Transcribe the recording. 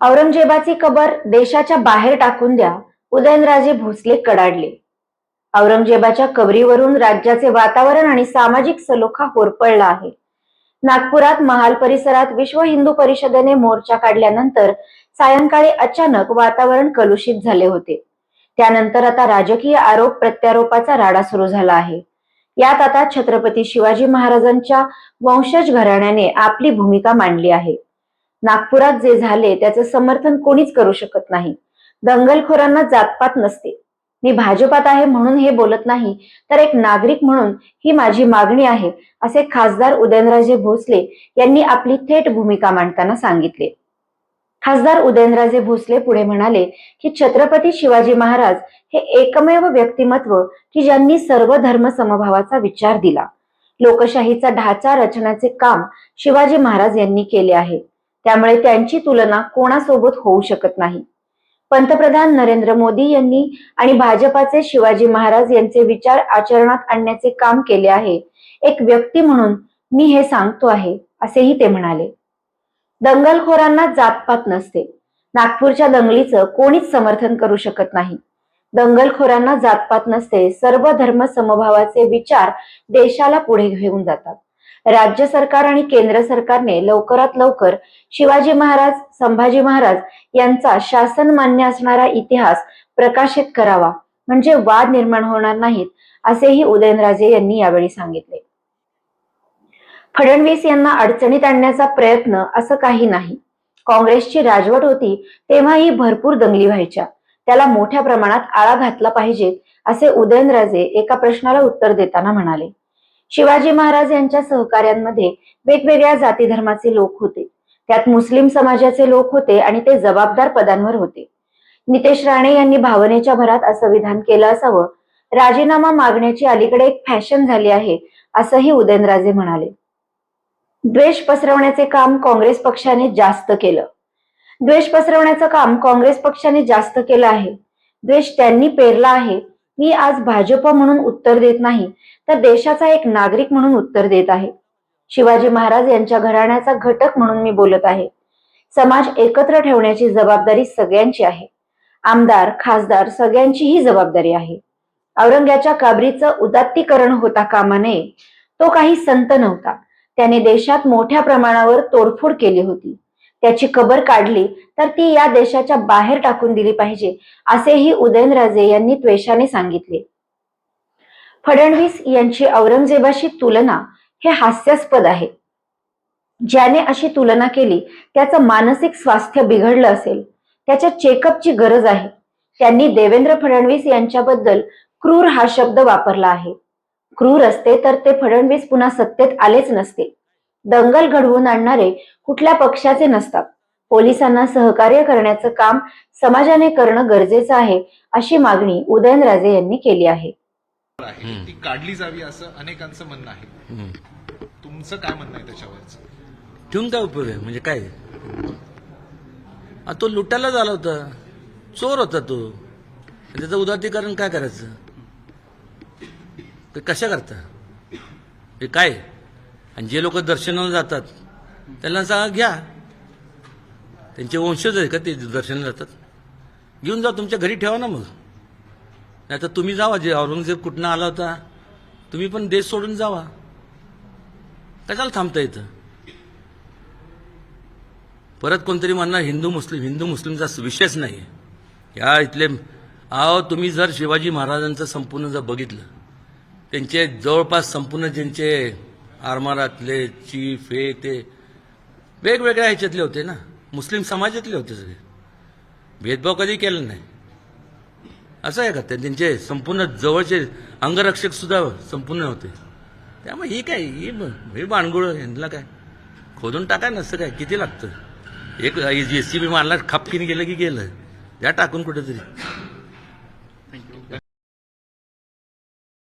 औरंगजेबाची कबर देशाच्या बाहेर टाकून द्या उदयनराजे भोसले कडाडले. औरंगजेबाच्या कबरीवरून राज्याचे वातावरण आणि सामाजिक सलोखा होरपळला आहे. नागपुरात महाल परिसरात विश्व हिंदू परिषदेने मोर्चा काढल्यानंतर सायंकाळी अचानक वातावरण कलुषित झाले होते. त्यानंतर आता राजकीय आरोप प्रत्यारोपाचा राडा सुरू झाला आहे. यात आता छत्रपती शिवाजी महाराजांच्या वंशज घराण्याने आपली भूमिका मांडली आहे. नागपुरात जे झाले त्याचं समर्थन कोणीच करू शकत नाही. दंगलखोरांना जातपात नसते. मी भाजपात आहे म्हणून हे बोलत नाही तर एक नागरिक म्हणून ही माझी मागणी आहे असे खासदार उदयनराजे भोसले यांनी आपली थेट भूमिका मांडताना सांगितले. खासदार उदयनराजे भोसले पुढे म्हणाले की छत्रपती शिवाजी महाराज हे एकमेव व्यक्तिमत्व की ज्यांनी सर्व धर्म समभावाचा विचार दिला. लोकशाहीचा ढाचा रचण्याचे काम शिवाजी महाराज यांनी केले आहे. त्यामुळे त्यांची तुलना कोणासोबत होऊ शकत नाही. पंतप्रधान नरेंद्र मोदी यांनी आणि भाजपाचे शिवाजी महाराज यांचे विचार आचरणात आणण्याचे काम केले आहे. एक व्यक्ती म्हणून मी हे सांगतो आहे असेही ते म्हणाले. दंगलखोरांना जातपात नसते. नागपूरच्या दंगलीचं कोणीच समर्थन करू शकत नाही. दंगलखोरांना जातपात नसते सर्व धर्म समभावाचे विचार देशाला पुढे घेऊन जातात. राज्य सरकार आणि केंद्र सरकारने लवकरात लवकर शिवाजी महाराज संभाजी महाराज यांचा शासन मान्य असणारा इतिहास प्रकाशित करावा. म्हणजे वाद निर्माण होणार नाहीत असेही उदयनराजे यांनी यावेळी सांगितले. फडणवीस यांना अडचणीत आणण्याचा प्रयत्न असं काही नाही. काँग्रेसची राजवट होती तेव्हाही भरपूर दंगली व्हायच्या. त्याला मोठ्या प्रमाणात आळा घातला पाहिजे असे उदयनराजे एका प्रश्नाला उत्तर देताना म्हणाले. शिवाजी महाराज यांच्या सहकार्यांमध्ये वेगवेगळ्या जाती धर्माचे लोक होते. त्यात मुस्लिम समाजाचे लोक होते आणि ते जबाबदार पदांवर होते. नितेश राणे यांनी भावनेच्या भरात असं विधान केलं असावं राजीनामा मागण्याची अलीकडे एक फॅशन झाली आहे असंही उदयनराजे म्हणाले. द्वेष पसरवण्याचे काम काँग्रेस पक्षाने जास्त केलं. द्वेष पसरवण्याचं काम काँग्रेस पक्षाने जास्त केलं आहे. द्वेष त्यांनी पेरला आहे मी आज भाजप म्हणून उत्तर देत नाही तर देशाचा एक नागरिक म्हणून उत्तर देत आहे. शिवाजी महाराज यांच्या घराण्याचा घटक म्हणून मी बोलत आहे. समाज एकत्र ठेवण्याची जबाबदारी सगळ्यांची आहे. आमदार खासदार सगळ्यांची ही जबाबदारी आहे. औरंग्याच्या काबरीचं उदात्तीकरण होता कामा नये तो काही संत नव्हता. त्याने देशात मोठ्या प्रमाणावर तोडफोड केली होती. त्याची कबर काढली तर ती या देशाच्या बाहेर टाकून दिली पाहिजे असेही उदयनराजे यांनी त्वेषाने सांगितले. फडणवीस यांची औरंगजेबाशी तुलना हे हास्यास्पद आहे. ज्याने अशी तुलना केली त्याचं मानसिक स्वास्थ्य बिघडलं असेल. त्याच्या चेकअपची गरज आहे. त्यांनी देवेंद्र फडणवीस यांच्याबद्दल क्रूर हा शब्द वापरला आहे. क्रूर असते तर ते फडणवीस पुन्हा सत्तेत आलेच नसते. दंगल घडवून आणणारे कुठल्या पक्षाचे नसतात. पोलिसांना सहकार्य करण्याचं काम समाजाने करणं गरजेचं आहे अशी मागणी उदयनराजे यांनी केली आहे. आहे. ती काढली जावी असं अनेकांचं म्हणणं आहे. तुमचं काय म्हणणं आहे त्याच्यावरचं? ठेवून काय उपयोग आहे म्हणजे काय? तो लुटायला झाला होता. चोर होता तो. त्याचं उदातीकरण काय करायचं? ते कशा करता? हे काय? आणि जे लोक दर्शनाला जातात त्यांना सांगा घ्या. त्यांचे वंशज आहे का ते दर्शनाला जातात? घेऊन जा तुमच्या घरी ठेवा ना मग. नाही तर तुम्ही जावा जे औरंगजेब कुठनं आला होता तुम्ही पण देश सोडून जावा. कशाला थांबता येतं परत कोणतरी म्हणणार हिंदू मुस्लिम हिंदू मुस्लिमचा विषयच नाही या इथले अहो तुम्ही जर शिवाजी महाराजांचं संपूर्ण जर बघितलं त्यांचे जवळपास संपूर्ण ज्यांचे आरमारातले चीफ हे ते वेगवेगळ्या ह्याच्यातले होते ना. मुस्लिम समाजातले होते सगळे. भेदभाव कधी केला नाही. असं आहे का? त्यांचे संपूर्ण जवळचे अंगरक्षक सुद्धा संपूर्ण होते. त्यामुळे ही काय ही ब- हे बाणगुळ यांना काय? खोदून टाका नसतं काय? किती लागतं? एक जे सी बी मारला खापकीने गेलं की गेलं. या टाकून कुठेतरी.